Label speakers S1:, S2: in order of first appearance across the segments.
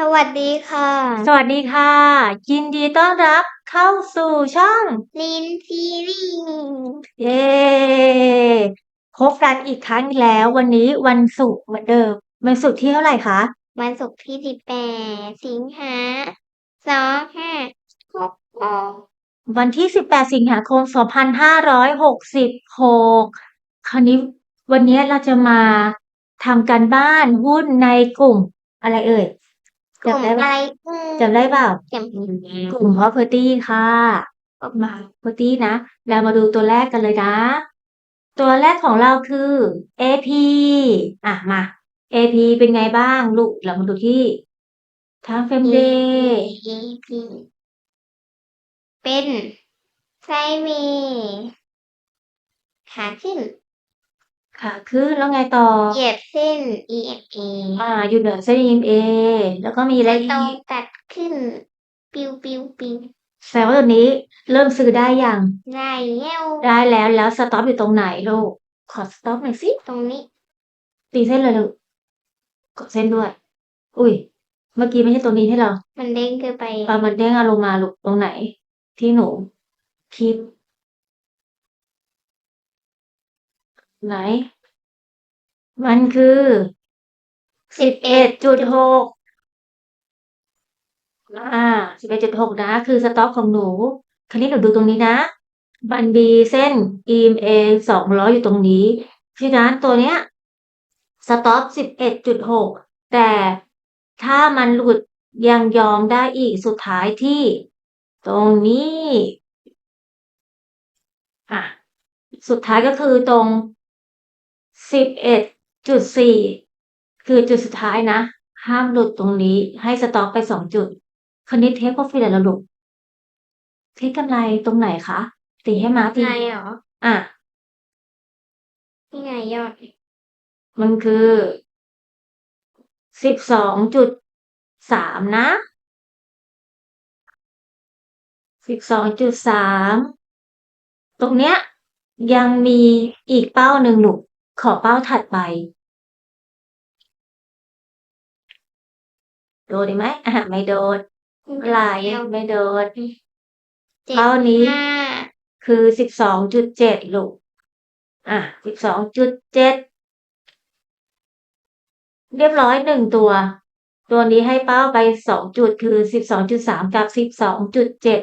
S1: สวัสดีค่ะ
S2: สวัสดีค่ะ ยินดีต้อนรับเข้าสู่ช่อง
S1: ลินซีรีส์
S2: เย้พบกันอีกครั้งแล้ว วันนี้วันศุกร์เหมือนเดิมวันศุกร์ที่เท่าไหร่คะ
S1: วันศุกร์ที่สิบแปดสิงหาสองห้าหกหก
S2: วันที่18สิงหาคม2566คราวนี้วันนี้เราจะมาทำการบ้านหุ้นในกลุ่มอะไรเอ่ย
S1: กลุ่ม
S2: จำได้
S1: อะ
S2: ปะ
S1: ไรเอ่ย
S2: จำได้เปล่า
S1: จำไม่ได้
S2: กลุ่ม property ค่ะมา property นะ เรามาดูตัวแรกกันเลยนะ ตัวแรกของเราคือ AP อะมา AP เป็นไงบ้างลูก เรามาดูที่ time frame day
S1: พีเป็นไซเวย์ขาขึ้น
S2: ค่ะขึ้นแล้วไงต่อ
S1: เหยียดเส้น EMA
S2: อ่า อยู่เหนือเส้น EMA แล้วก็มีอะไร
S1: ตร
S2: อี
S1: ง
S2: ก
S1: ตัดขึ้น ปิวปิวปิว
S2: แสดงว่าตัวนี้เริ่มซื้อได้ยัง
S1: ได้แล้ว
S2: ได้แล้วแล้วสต็อปอยู่ตรงไหนลูก ขอสต็อปหน่อยสิ
S1: ตรงนี้
S2: ตีเส้นเลยลูกกดเส้นด้วย อุ้ย เมื่อกี้ไม่ใช่ตัวนี้ให้เรา
S1: มันเด้งขึ้นไป
S2: ปลามันเด้งเอาลงมาลูกตรงไหน ที่หนูคิด ไหน มันคือสิบเอ็ดจุดหกอ่าสิบเอ็ดจุดหกนะ คือสต็อกของหนู คราวนี้หนูดูตรงนี้นะ บันบีเส้น EMA สองร้อยอยู่ตรงนี้เพราะฉะนั้นตัวเนี้ยสต็อปสิบเอ็ดจุดหกแต่ถ้ามันหลุดยังยอมได้อีกสุดท้ายที่ ตรงนี้ อะ สุดท้ายก็คือตรง สิบเอ็ดจุดสี่คือจุดสุดท้ายนะ ห้ามหลุดตรงนี้ให้สต็อปไปสองจุดคราวนี้เทคโปรฟิตเราลูกเทคกำไรตรงไหนคะตีให้มาตี
S1: ไงเหรอ
S2: อะ
S1: นี่ไงยอด
S2: มันคือสิบสองจุดสามนะสิบสองจุดสามตรงเนี้ยยังมีอีกเป้าหนึ่งหนู ขอเป้าถัดไป โดนดีไหมอะไม่โดนไหลไม่โดน
S1: เจ็ด
S2: เป้านี้
S1: ห้า
S2: คือสิบสองจุดเจ็ดลูก อะสิบสองจุดเจ็ดเรียบร้อยหนึ่งตัว ตัวนี้ให้เป้าไปสองจุดคือสิบสองจุดสามกับสิบสองจุดเจ็ด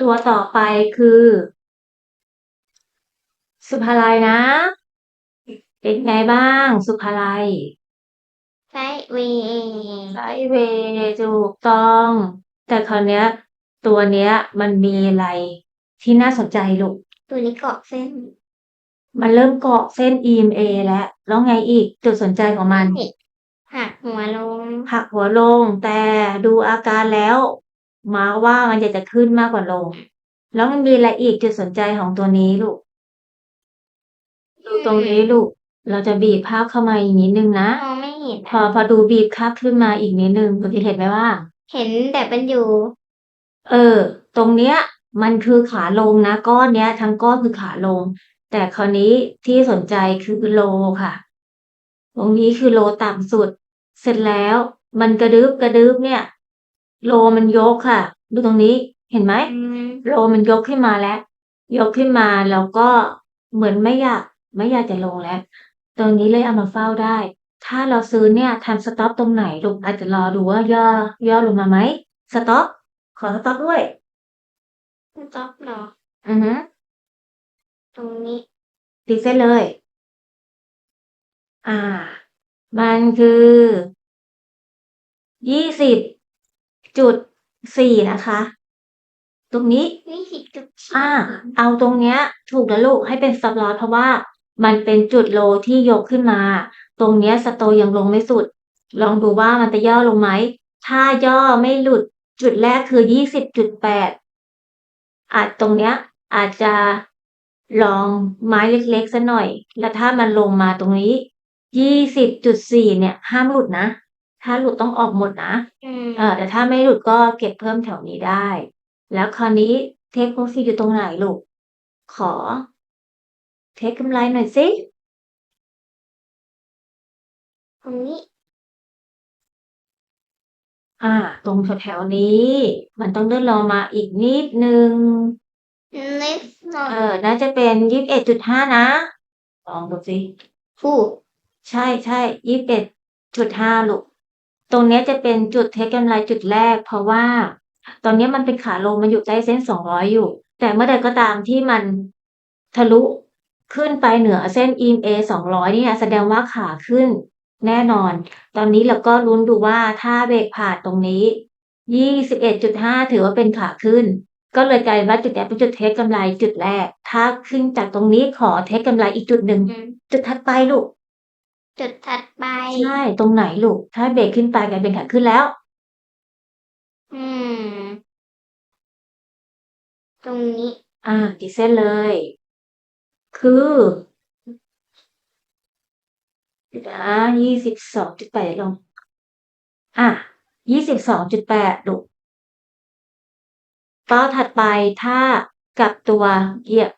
S2: ตัวต่อไปคือ สุภาลัยนะ เป็นไงบ้าง สุภาลัย
S1: ไซด์เวย์
S2: ไซด์เวย์ถูกต้อง แต่คราวเนี้ย ตัวเนี้ยมันมีอะไรที่น่าสนใจลูก
S1: ตัวนี้เกาะเส้น
S2: มันเริ่มเกาะเส้น EMA แล้ว แล้วไงอีก จุดสนใจของมัน
S1: หักหัวลง
S2: หักหัวลง แต่ดูอาการแล้วมาว่ามันจะจะขึ้นมากกว่าลง แล้วมันมีอะไรอีกจุดสนใจของตัวนี้ลูก ดูตรงนี้ลูก เราจะบีบภาพเข้ามาอีกนิดนึงนะ
S1: มองไม่เห็น
S2: พอพอดูบีบภาพขึ้นมาอีกนิดนึงเราจะเห็นไหมว่า
S1: เห็นแต่เป็นอยู่
S2: เออ ตรงเนี้ย มันคือขาลงนะก้อนเนี้ย ทั้งก้อนคือขาลง แต่คราวนี้ที่สนใจคือโลค่ะ ตรงนี้คือโลต่ำสุด เสร็จแล้ว มันกระดึบกระดึบเนี่ย โลมันยกค่ะ ดูตรงนี้เห็นไหมโลมันยกขึ้นมาแล้ว ยกขึ้นมาแล้วก็เหมือนไม่อยาก ไม่อยากจะลงแล้ว ตรงนี้เลยเอามาเฝ้าได้ ถ้าเราซื้อเนี่ยทำสต็อปตรงไหนลูกอาจจะรอดูว่าย่อย่อลงมาไหมสต็อปขอสต็อปด้วย
S1: จ็อบเหรอ
S2: อือฮึ
S1: ตรงนี้
S2: ตีเส้นเลย อ่า มันคือยี่สิบจุดสี่นะคะ ตรงนี้
S1: นี่สิจุด
S2: อ่า เอาตรงเนี้ย ถูกแล้วลูกให้เป็นสต็อปลอสเพราะว่า มันเป็นจุดโลที่ยกขึ้นมา ตรงเนี้ยสโตยังลงไม่สุด ลองดูว่ามันจะย่อลงไหม ถ้าย่อไม่หลุดจุดแรกคือยี่สิบจุดแปดอาจตรงเนี้ย อาจจะลองไม้เล็กๆสักหน่อย แล้วถ้ามันลงมาตรงนี้ยี่สิบจุดสี่เนี่ย ห้ามหลุดนะ ถ้าหลุดต้องออกหมดนะ
S1: อืม
S2: เออแต่ถ้าไม่หลุดก็เก็บเพิ่มแถวนี้ได้ แล้วคราวนี้เทคโปรฟิตอยู่ตรงไหนลูก ขอ เทคกำไรหน่อยสิ
S1: ตรงนี้
S2: อ่า ตรงแถวๆนี้ มันต้องเลื่อนลงมาอีกนิดหนึ่ง
S1: นิดหน่อ
S2: เอยอ น่าจะเป็นยี่สิบเอ็ดจุดห้านะ ลองดูสิ
S1: ฟู
S2: ใช่ใช่ยี่สิบเอ็ดจุดห้าลูก ตรงเนี้ยจะเป็นจุดเทคกำไรจุดแรก เพราะว่า ตอนเนี้ยมันเป็นขาลงมันอยู่ใต้เส้นสองร้อยอยู่ แต่เมื่อใดก็ตามที่มันทะลุ ขึ้นไปเหนือเส้น EMA สองร้อยเนี่ยแสดงว่าขาขึ้นแน่นอน ตอนนี้เราก็ลุ้นดูว่าถ้าเบรกผ่านตรงนี้ยี่สิบเอ็ดจุดห้าถือว่าเป็นขาขึ้น ก็เลยกลายเป็นว่าจุดเนี้ยเป็นจุดเทคกำไรจุดแรก ถ้าขึ้นจากตรงนี้ขอเทคกำไรอีกจุดหนึ่ง
S1: อืม
S2: จุดถัดไปลูก
S1: จุดถัดไป
S2: ใช่ ตรงไหนลูก ถ้าเบรกขึ้นไปกลายเป็นขาขึ้นแล้ว
S1: อืม ตรงนี้
S2: อ่าติดเส้นเลย คืออ่ายี่สิบสองจุดแปดลง อะยี่สิบสองจุดแปดลูกเป้าถัดไปถ้ากลับตัวเหยียบ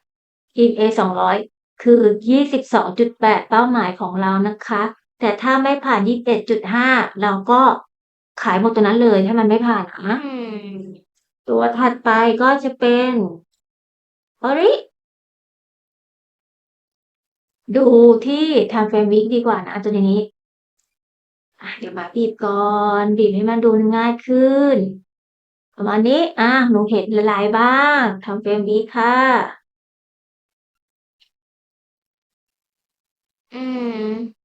S2: EMA สองร้อยคือยี่สิบสองจุดแปดเป้าหมายของเรานะคะ แต่ถ้าไม่ผ่านยี่สิบเอ็ดจุดห้าเราก็ขายหมดตัวนั้นเลยถ้ามันไม่ผ่านนะ
S1: อืม
S2: ตัวถัดไปก็จะเป็นอริ ดูที่ทำเฟรมวิกดีกว่านะตัวนี้อะเดี๋ยวมาบีบก่อนบีบให้มันดูง่ายขึ้น ประมาณนี้ อะหนูเห็นละลายบ้างทำเฟรมวิกค่ะ
S1: อืม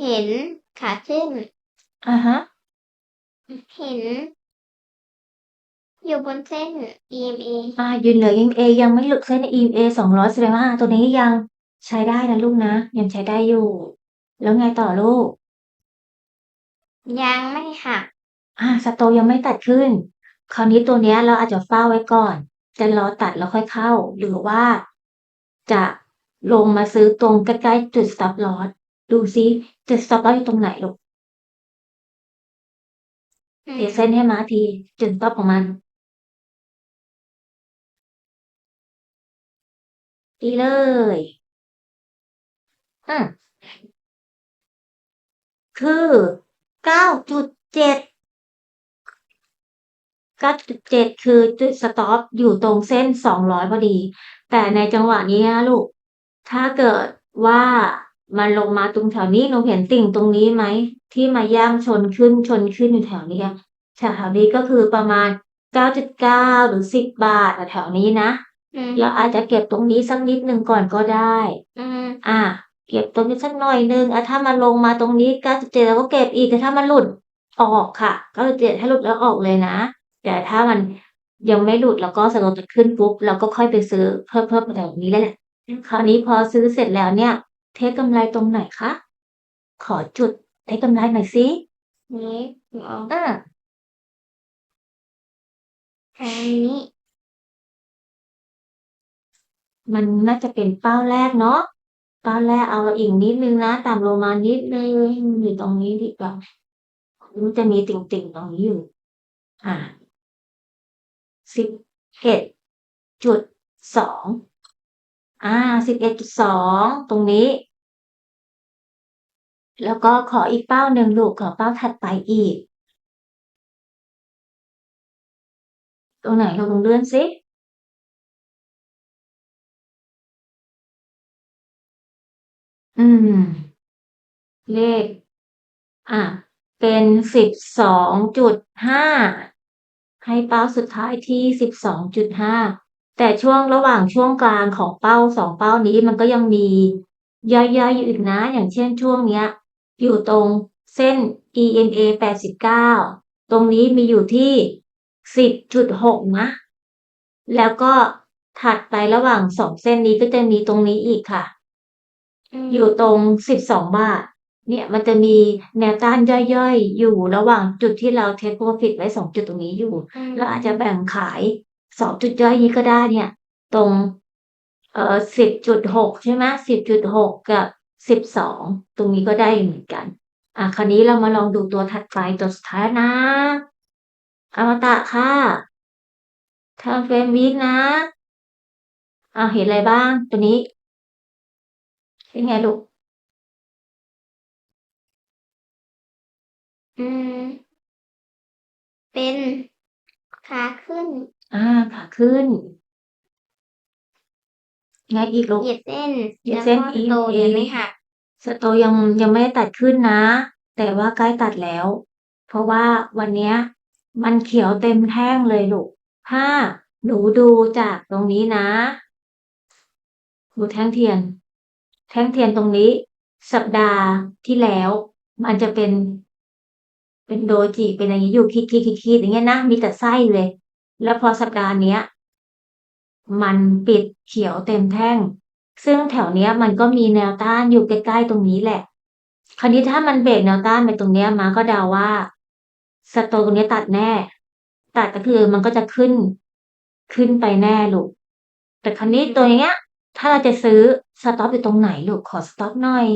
S1: เห็นขาขึ้น
S2: อะฮะ
S1: เห็น อยู่บนเส้น EMA
S2: อะยืนเหลือยังเอยังไม่หลุดเส้น EMA สองร้อยแสดงว่าตัวนี้ยังใช้ได้นะลูกนะ ยังใช้ได้อยู่ แล้วไงต่อลูก
S1: ยังไม่หัก
S2: อ่าสโตยังไม่ตัดขึ้น คราวนี้ตัวเนี้ยเราอาจจะเฝ้าไว้ก่อน จะรอตัดแล้วค่อยเข้า หรือว่าจะลงมาซื้อตรงใกล้ๆจุด stop loss ดูซิจุด stop loss อยู่ตรงไหนลูก
S1: อืม
S2: เดี๋ยวเส้นให้มาทีจุด stop ของมัน ดีเลย อืมคือเก้าจุดเจ็ด9.7คือจุดสต็อปอยู่ตรงเส้น200พอดี แต่ในจังหวะนี้นะลูก ถ้าเกิดว่ามันลงมาตรงแถวนี้หนูเห็นติ่งตรงนี้ไหม ที่มาย่างชนขึ้นชนขึ้นอยู่แถวนี้อะแถวๆนี้ก็คือประมาณ9.9หรือ10บาทแถวๆนี้นะ
S1: อืม
S2: เราอาจจะเก็บตรงนี้สักนิดหนึ่งก่อนก็ได้
S1: อืม
S2: อะเก็บตรงนี้สักหน่อยหนึ่งอะถ้ามันลงมาตรงนี้97เราก็เก็บอีกแต่ถ้ามันหลุดออกค่ะ97ถ้าหลุดแล้วออกเลยนะ แต่ถ้ามันยังไม่หลุดแล้วก็สมมติขึ้นปุ๊บเราก็ค่อยไปซื้อเพิ่มเพิ่มแบบนี้แหละคราวนี้พอซื้อเสร็จแล้วเนี่ย เทคกำไรตรงไหนคะขอจุดเทคกำไรหน่อยสิ
S1: นี้เอา
S2: อ่า
S1: อันนี้
S2: มันน่าจะเป็นเป้าแรกเนาะเป้าแรกเอาอีกนิดนึงนะต่ำลงมานิดนึงอยู่ตรงนี้ดีกว่ามันจะมีติ่งๆตรงนี้อยู่ อ่าสิบเอ็ดจุดสองอ่าสิบเอ็ดจุดสองตรงนี้ แล้วก็ขออีกเป้าหนึ่งลูกขอเป้าถัดไปอีก ตรงไหนเราลองเลื่อนสิ อืม เลข อะ เป็นสิบสองจุดห้าให้เป้าสุดท้ายที่สิบสองจุดห้าแต่ช่วงระหว่างช่วงกลางของเป้าสองเป้านี้มันก็ยังมีย่อยๆอยู่อีกนะ อย่างเช่นช่วงเนี้ย อยู่ตรงเส้น EMA แปดสิบเก้าตรงนี้มีอยู่ที่สิบจุดหกนะ แล้วก็ถัดไประหว่างสองเส้นนี้ก็จะมีตรงนี้อีกค่ะ อยู่ตรงสิบสองบาท เนี่ยมันจะมีแนวต้านย่อยๆ อยู่ระหว่างจุดที่เราเทคโปรฟิตไว้สองจุดตรงนี้อยู่
S1: ม
S2: เราอาจจะแบ่งขายสองจุดย่อยนี้ก็ได้เนี่ย ตรงเอ่อสิบจุดหกใช่ไหมสิบจุดหกกับสิบสองตรงนี้ก็ได้เหมือนกัน อะคราวนี้เรามาลองดูตัวถัดไปตัวสุดท้ายนะ อมตะค่ะทำเฟรมวีคนะอะเห็นอะไรบ้างตัวนี้ เป็นไงลูก
S1: อืม เป็นขาขึ้น
S2: อ่า ขาขึ้น ไงอีกลูก
S1: เหยียดเส้น
S2: เหยียด
S1: แล้ว
S2: เส้น
S1: ก็
S2: อีก
S1: โต
S2: เอ
S1: เห็น
S2: ง
S1: ไหมหัก
S2: สโตยังยังไม่ได้ตัดขึ้นนะ แต่ว่าใกล้ตัดแล้ว เพราะว่าวันเนี้ย มันเขียวเต็มแท่งเลยลูก ถ้าหนูดูจากตรงนี้นะ ดูแท่งเทียน แท่งเทียนตรงนี้ สัปดาห์ที่แล้ว มันจะเป็น เป็นโดจิเป็นอย่างนี้อยู่คิดคิดคิดคิดอย่างเงี้ยนะมีแต่ไส้เลย แล้วพอสัปดาห์เนี้ย มันปิดเขียวเต็มแท่ง ซึ่งแถวเนี้ย มันก็มีแนวต้านอยู่ใกล้ๆตรงนี้แหละ คราวนี้ถ้ามันเบรกแนวต้านไปตรงเนี้ยม้าก็เดาว่าสโตตรงเนี้ยตัดแน่ ตัดก็คือมันก็จะขึ้นขึ้นไปแน่ลูกแต่คราวนี้ตัวเนี้ย ถ้าเราจะซื้อสต็อปอยู่ตรงไหนลูกขอสต็อปหน่อย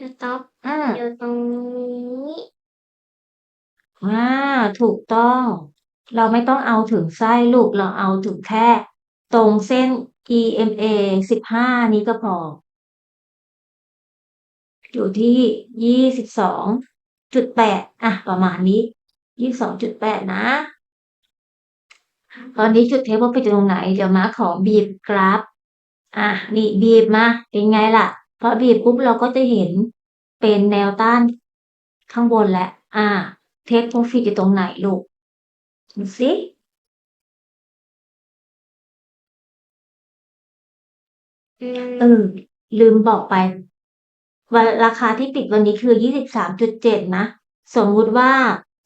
S1: สต็อป
S2: อืม
S1: อยู่ตรงนี้
S2: อาถูกต้อง เราไม่ต้องเอาถึงไส้ลูกเราเอาถึงแค่ ตรงเส้น EMA 15นี้ก็พอ อยู่ที่22.8อะประมาณนี้22.8นะ ตอนนี้จุด Take Profit อยู่ตรงไหน เดี๋ยวม้าขอบีบกราฟอะนี่บีบมาเป็นไงล่ะพอบีบปุ๊บเราก็จะเห็นเป็นแนวต้านข้างบนแล้วอา Take Profit อยู่ตรงไหนลูกดูสิ
S1: อืม
S2: เออลืมบอกไปวันราคาที่ปิดวันนี้คือ23.7นะ สมมุติว่า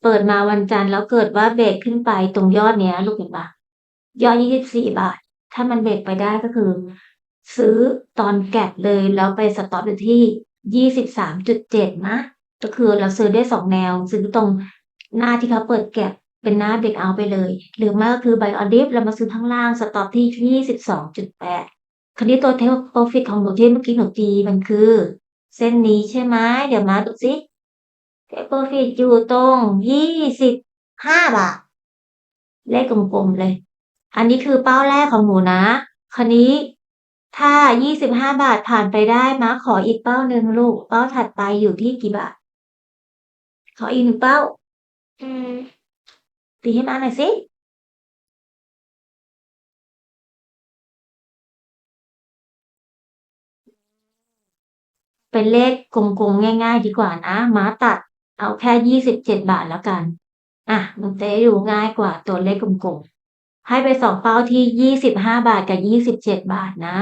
S2: เปิดมาวันจันทร์แล้วเกิดว่าเบรกขึ้นไปตรงยอดเนี้ย ลูกเห็นเปล่ายอด24บสี่บาท ถ้ามันเบรกไปได้ก็คือ ซื้อตอน gap เลยแล้วไปสต็อปอยู่ที่23.7นะก็คือเราซื้อได้2แนว ซื้อตรงหน้าที่เขาเปิด gap เป็นหน้า break out ไปเลย หรือไม่ก็คือ buy on dip เรามาซื้อข้างล่างสต็อปที่22.8คราวนี้ตัว Take Profit ของหนูที่เมื่อกี้หนูตีมันคือ เส้นนี้ใช่ไหมเดี๋ยวมาดูซิ สิ Take Profit อยู่ตรง25บาท เลขกลมๆเลย อันนี้คือเป้าแรกของหนูนะ คราวนี้ถ้า25บาทผ่านไปได้ม้าขออีกเป้าหนึ่งลูก เป้าถัดไปอยู่ที่กี่บาท ขออีกหนึ่งเป้า
S1: อืม
S2: ตีให้ม้าหน่อยสิเป็นเลขกลมๆง่าย ๆ ดีกว่านะม้าตัด เอาแค่27บเจ็ดบาทแล้วกัน อะมันจะได้ดูง่ายกว่าตัวเลขกลมๆ ให้ไป2เป้าที่25บห้าบาทกับ27บเจ็ดบาทนะ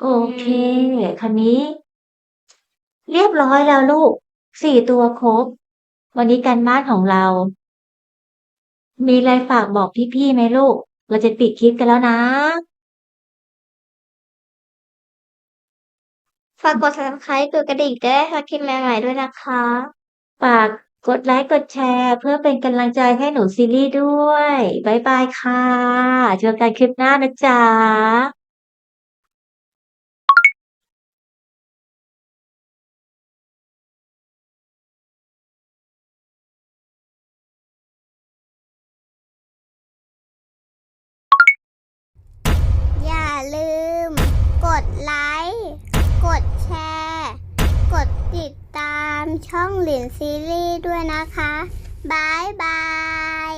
S2: โอเคคราวนี้ เรียบร้อยแล้วลูก4ตัวครบ วันนี้การบ้านของเรา มีอะไรฝากบอกพี่ๆไหมลูก เราจะปิดคลิปกันแล้วนะ
S1: ฝากกด Subscribe กดกระดิ่งจะได้รับคลิปใหม่ๆด้วยนะคะ
S2: ฝากกดไลค์กดแชร์ เพื่อเป็นกำลังใจให้หนูซีรีส์ด้วย บ๊ายบายค่ะเจอกันคลิปหน้านะจ๊ะ
S3: ดแชร์ กดติดตามช่องหลินซีรีส์ด้วยนะคะบายบาย